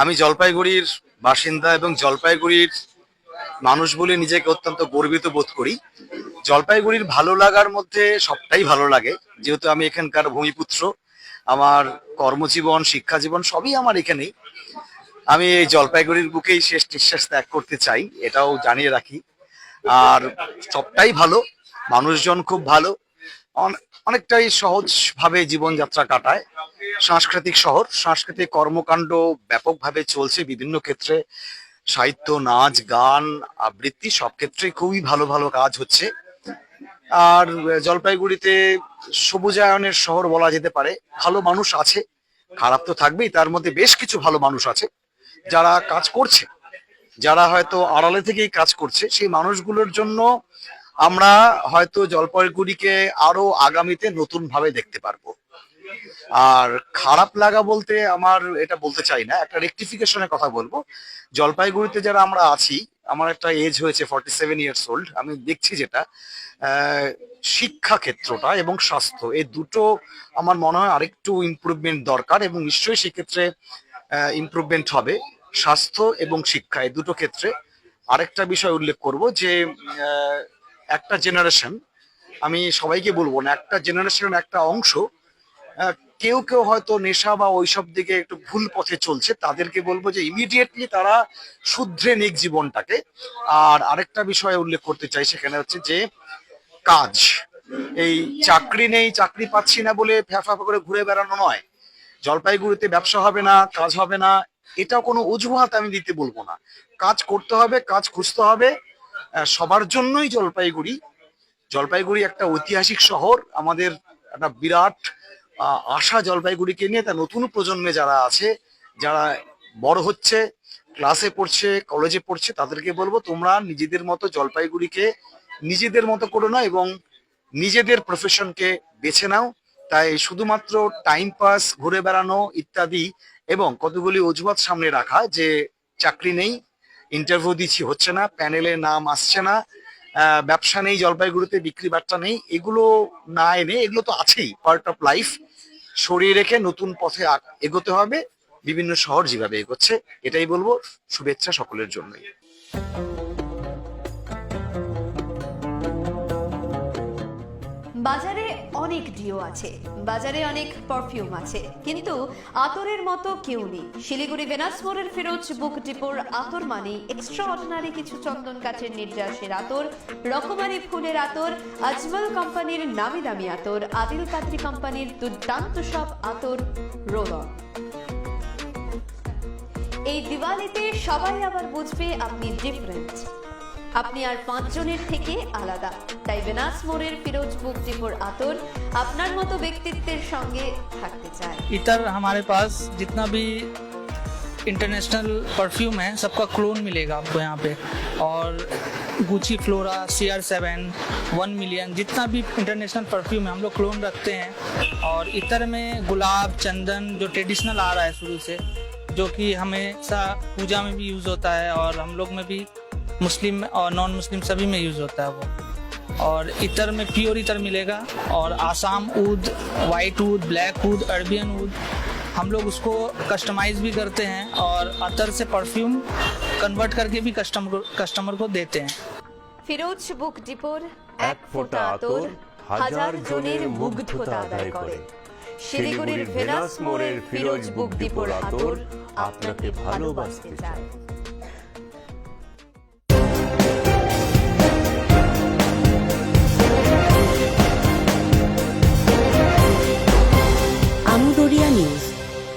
আমি জলপাইগুড়ির বাসিন্দা এবং জলপাইগুড়ির মানুষ বলে নিজেকে অত্যন্ত গর্বিত বোধ করি। জলপাইগুড়ির ভালো লাগার মধ্যে সবটাই ভালো লাগে। যেহেতু আমি এখানকার ভূমিপুত্র, আমার কর্মজীবন শিক্ষা জীবন সবই আমার এখানেই। আমি এই জলপাইগুড়ির বুকেই শেষ নিঃশ্বাস ত্যাগ করতে চাই, এটাও জানিয়ে রাখি। আর সবটাই ভালো, মানুষজন খুব ভালো অনেকটাই সহজভাবে জীবনযাত্রা কাটায়। সাংস্কৃতিক শহর, সাংস্কৃতিক কর্মকাণ্ড ব্যাপকভাবে চলছে বিভিন্ন ক্ষেত্রে। সাহিত্য, নাচ, গান, আবৃত্তি সব ক্ষেত্রে খুবই ভালো ভালো কাজ হচ্ছে। আর জলপাইগুড়িতে সবুজায়নের শহর বলা যেতে পারে। ভালো মানুষ আছে, খারাপ তো থাকবেই, তার মধ্যে বেশ কিছু ভালো মানুষ আছে যারা কাজ করছে। যারা হয়তো আড়ালে থেকেই কাজ করছে, সেই মানুষগুলোর জন্য আমরা হয়তো জলপাইগুড়িকে আরও আগামীতে নতুন ভাবে দেখতে পারব। আর খারাপ লাগা বলতে আমার এটা বলতে চাই না, একটা রেকটিফিকেশনের কথা বলব। জলপাইগুড়িতে যারা আমরা আছি, আমার একটা এজ হয়েছে ফর্টি সেভেন ইয়ার্স ওল্ড আমি দেখছি যেটা শিক্ষা ক্ষেত্রটা এবং স্বাস্থ্য, এই দুটো আমার মনে হয় আরেকটু ইমপ্রুভমেন্ট দরকার এবং নিশ্চয়ই সেক্ষেত্রে ইমপ্রুভমেন্ট হবে। স্বাস্থ্য এবং শিক্ষা, এই দুটো ক্ষেত্রে আরেকটা বিষয় উল্লেখ করব যে একটা জেনারেশন আমি সবাইকে বলব না, একটা জেনারেশনের একটা অংশ কেউ কেউ হয়তো নেশা বা ওইসব দিকে একটু ভুল পথে চলছে, তাদেরকে বলব যে ইমিডিয়েটলি তারা শুধরে নিক জীবনটাকে। আর আরেকটা বিষয় উল্লেখ করতে চাই সেখানে হচ্ছে যে কাজ। এই চাকরি নেই, চাকরি পাচ্ছি না বলে ফ্যাফা করে ঘুরে বেড়ানো নয়। জলপাইগুড়িতে ব্যবসা হবে না, কাজ হবে না, এটা কোনো অজুহাত আমি দিতে বলব না। কাজ করতে হবে, কাজ খুঁজতে হবে সবার জন্যই জলপাইগুড়ি। জলপাইগুড়ি একটা ঐতিহাসিক শহর। আমাদের একটা বিরাট আশা জলপাইগুড়িকে নিয়ে তা নতুন প্রজন্মে যারা আছে, যারা বড় হচ্ছে ক্লাসে পড়ছে কলেজে পড়ছে, তাদেরকে বলব, তোমরা নিজেদের মতো জলপাইগুড়িকে নিজেদের মতো করো না এবং নিজেদের প্রফেশনকে বেছে নাও। তাই শুধুমাত্র টাইম পাস ঘুরে বেড়ানো ইত্যাদি এবং কতগুলি অজুহাত সামনে রাখা যে চাকরি নেই ইন্টারভিউ দিচ্ছি, হচ্ছে না প্যানেলে নাম আসছে না ব্যবসা নেই, জলপাইগুড়িতে বিক্রি বাট্টা নেই, এগুলো না এনে, এগুলো তো আছেই পার্ট অফ লাইফ সরিয়ে রেখে নতুন পথে এগোতে হবে, বিভিন্ন শহর যেভাবে এগোচ্ছে, এটাই বলব, শুভেচ্ছা সকলের জন্যই। বাজারে অনেক ডিও আছে, বাজারে অনেক পারফিউম আছে। কিন্তু আতরের মতো কেউ নেই। শিলিগুড়ি ভেনাস মোড়ের ফিরোজ বুক ডিপোর আতর মানে এক্সট্রা অর্ডিনারি কিছু চন্দন কাঠের নির্যাসের আতর, রকমারি ফুলের আতর, আজমল কোম্পানির নামি দামি আতর, আদিল কাদরি কোম্পানির দুর্দান্ত সব আতর রোল এই দিওয়ালিতে সবাই আবার বুঝবে আপনি ডিফারেন্ট আপনি আর পাঁচজনের থেকে আলাদা তাই বেনাস মোড়ের ফিরোজ বুক ডিপোর আতর আপনার মতো ব্যক্তিত্বের সঙ্গে থাকতে চায় इतर हमारे पास जितना भी इंटरनेशनल परफ्यूम है सबका क्लोन मिलेगा आपको यहाँ पे और Gucci Flora C R seven one million जितना भी इंटरनेशनल परफ्यूम है हम लोग क्लोन रखते हैं और इतर में गुलाब चंदन जो ट्रेडिशनल आ रहा है शुरू से जो कि हमेशा पूजा में भी यूज़ होता है और हम लोग में भी मुस्लिम और नॉन मुस्लिम सभी में यूज़ होता है वो और इतर में प्योर इतर मिलेगा और आसाम ऊद वाइट ऊद ब्लैक ऊद अरबियन ऊद हम लोग उसको कस्टमाइज भी करते हैं और अतर से परफ्यूम कन्वर्ट करके भी कस्टमर कस्टमर को देते हैं ফিরোজ বুক ডিপোর এক ফোঁটা আতর হাজার জনের মুগ্ধতা আদায় করে শিলিগুড়ির ভেনাস মোড়ের ফিরোজ বুক ডিপোর আতর আপনাকে ভালোবাসতে চায়